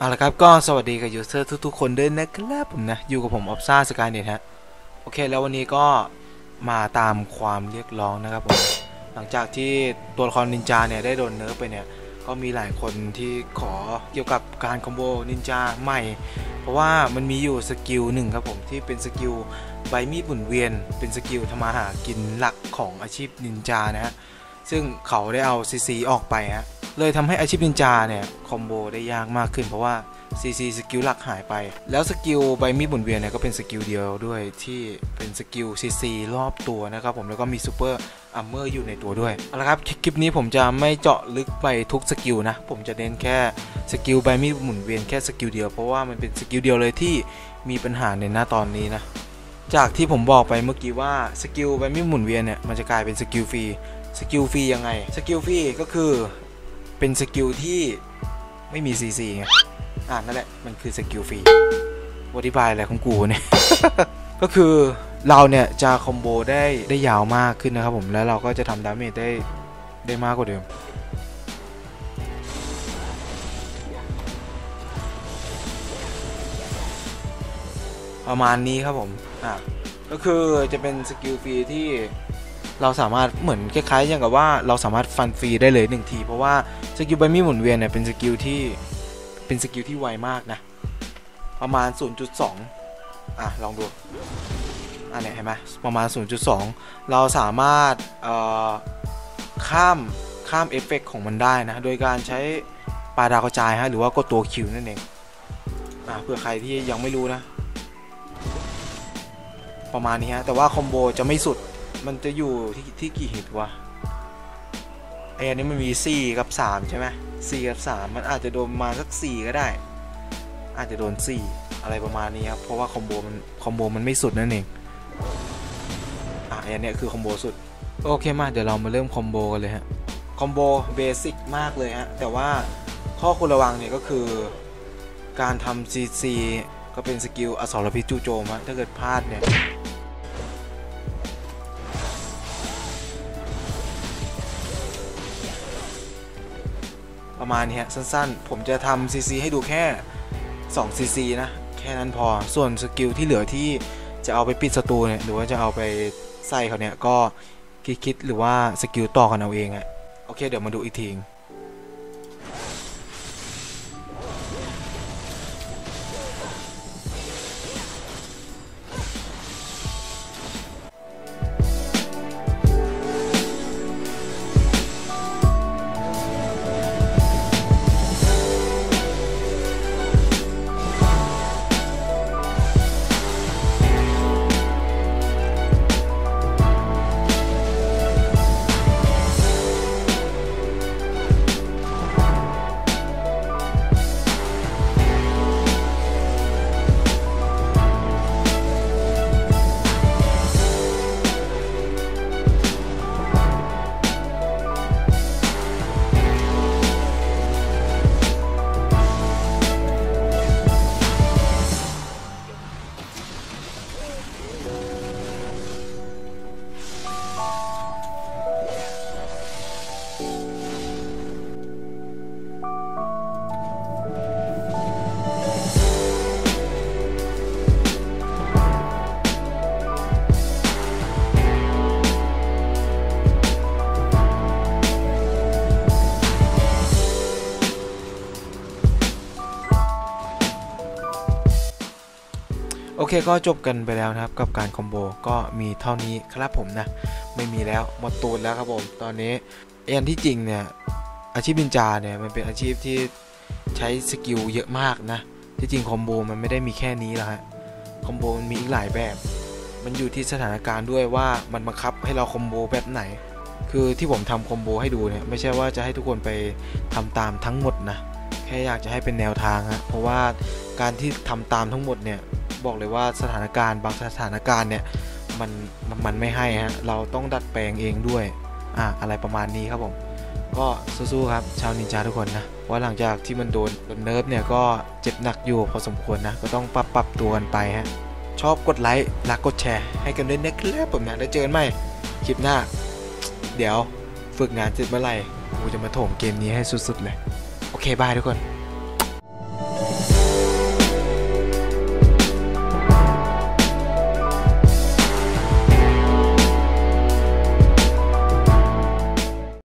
เอาละครับก็สวัสดีกับยูเซอร์ทุกๆ คนด้วยนะครับผมนะ อยู่กับผมออฟซ่าสกายเน็ตฮะ โอเคแล้ววันนี้ก็มาตามความเรียกร้องนะครับผม หลังจากที่ตัวละครนินจาเนี่ย ได้โดนเนิร์ฟไปเนี่ย ก็มีหลายคนที่ขอเกี่ยวกับการคอมโบนินจาใหม่ เพราะว่ามันมีอยู่สกิลหนึ่งครับผม ที่เป็นสกิลใบมีดหมุนเวียน เป็นสกิลทำมาหากินหลักของอาชีพนินจานะฮะ ซึ่งเขาได้เอาซีซีออกไปฮะเลยทำให้อาชีพนินจาเนี่ยคอมโบได้ยากมากขึ้นเพราะว่า CC สกิลหลักหายไป แล้วสกิลใบมีดหมุนเวียนเนี่ยก็เป็นสกิลเดียวด้วยที่เป็นสกิล CC รอบตัวนะครับผมแล้วก็มีซูเปอร์อัมเมอร์อยู่ในตัวด้วยเอาละครับคลิปนี้ผมจะไม่เจาะลึกไปทุกสกิลนะ ผมจะเน้นแค่สกิลใบมีดหมุนเวียนแค่สกิลเดียวเพราะว่ามันเป็นสกิลเดียวเลยที่มีปัญหาในหน้าตอนนี้นะจากที่ผมบอกไปเมื่อกี้ว่าสกิลใบมีดหมุนเวียนเนี่ยมันจะกลายเป็นสกิลฟรี สกิลฟรียังไง สกิลฟรีก็คือเป็นสกิลที่ไม่มี CC ไง อ่านั่นแหละ มันคือสกิลฟรีอธิบายอะไรของกูเนี่ย ก็คือเราเนี่ยจะคอมโบได้ได้ยาวมากขึ้นนะครับผม แล้วเราก็จะทำดาเมจได้ได้มากกว่าเดิม ประมาณนี้ครับผม อะ ก็คือจะเป็นสกิลฟรีที่ เราสามารถเหมือนคล้ายๆอย่างกับว่าเราสามารถฟันฟรีได้เลยหนึ่งทีเพราะว่าสกิลใบมีดหมุนเวียนเนี่ยเป็นสกิลที่เป็นสกิลที่ไวมากนะประมาณ 0.2 อะลองดูอะเนี่ยเห็นไหมประมาณ 0.2 เราสามารถเอ่อข้ามข้ามเอฟเฟกของมันได้นะ โดยการใช้ปลาดาวกระจายฮะหรือว่ากดตัวคิวนั่นเองอะเพื่อใครที่ยังไม่รู้นะ ประมาณนี้ฮะแต่ว่าคอมโบจะไม่สุด มันจะอยู่ที่ที่กี่ฮิตวะไอ้อันนี้มันมี4กับ3ใช่ไหม4กับ3มันอาจจะโดนมาสัก4ก็ได้ อาจจะโดน4อะไรประมาณนี้ครับเพราะว่าคอมโบมันคอมโบมันไม่สุดนั่นเองอะไอ้อันนี้คือคอมโบสุดโอเคมาเดี๋ยวเรามาเริ่มคอมโบกันเลยฮะคอมโบเบสิกมากเลยฮะแต่ว่าข้อควรระวังเนี่ยก็คือการทำ CC ก็เป็นสกิลอสรพิษจู่โจมฮะถ้าเกิดพลาดเนี่ย ประมาณนี้ฮะสั้นๆ ผมจะทำซีซีให้ดูแค่2 CC นะ แค่นั้นพอส่วนสกิลที่เหลือที่จะเอาไปปิดศัตรูเนี่ยหรือว่าจะเอาไปใส่เขาเนี่ยก็คิดๆหรือว่าสกิลต่อกันเอาเองอะโอเคเดี๋ยวมาดูอีกที โอเคก็จบกันไปแล้วนะครับ กับการคอมโบก็มีเท่านี้ครับผมนะ ไม่มีแล้วหมดตูนแล้วครับผม ตอนนี้เอ็นที่จริงเนี่ย อาชีพนินจาเนี่ย มันเป็นอาชีพที่ใช้สกิลเยอะมากนะ ที่จริงคอมโบมันไม่ได้มีแค่นี้หรอกฮะคอมโบมันมีอีกหลายแบบ มันอยู่ที่สถานการณ์ด้วยว่ามันบังคับให้เราคอมโบแบบไหน คือที่ผมทำคอมโบให้ดูเนี่ยไม่ใช่ว่าจะให้ทุกคนไปทำตามทั้งหมดนะแค่อยากจะให้เป็นแนวทางฮะเพราะว่าการที่ทำตามทั้งหมดเนี่ย บอกเลยว่าสถานการณ์บางสถานการณ์เนี่ยมันมันไม่ให้ฮะเราต้องดัดแปลงเองด้วยอะอะไรประมาณนี้ครับผม ก็สู้ๆครับ ชาวนินจาทุกคนนะว่าหลังจากที่มันโดนโดนเนิร์ฟเนี่ยก็เจ็บหนักอยู่พอสมควรนะก็ต้องปรับปรับตัวกันไปฮะชอบกดไลค์รักกดแชร์ให้กันด้วยนะครับผมนะแล้วเจอกันใหม่คลิปหน้า เดี๋ยวฝึกงานเสร็จเมื่อไหร่กูจะมาโถมเกมนี้ให้สุดๆเลย โอเคบายทุกคน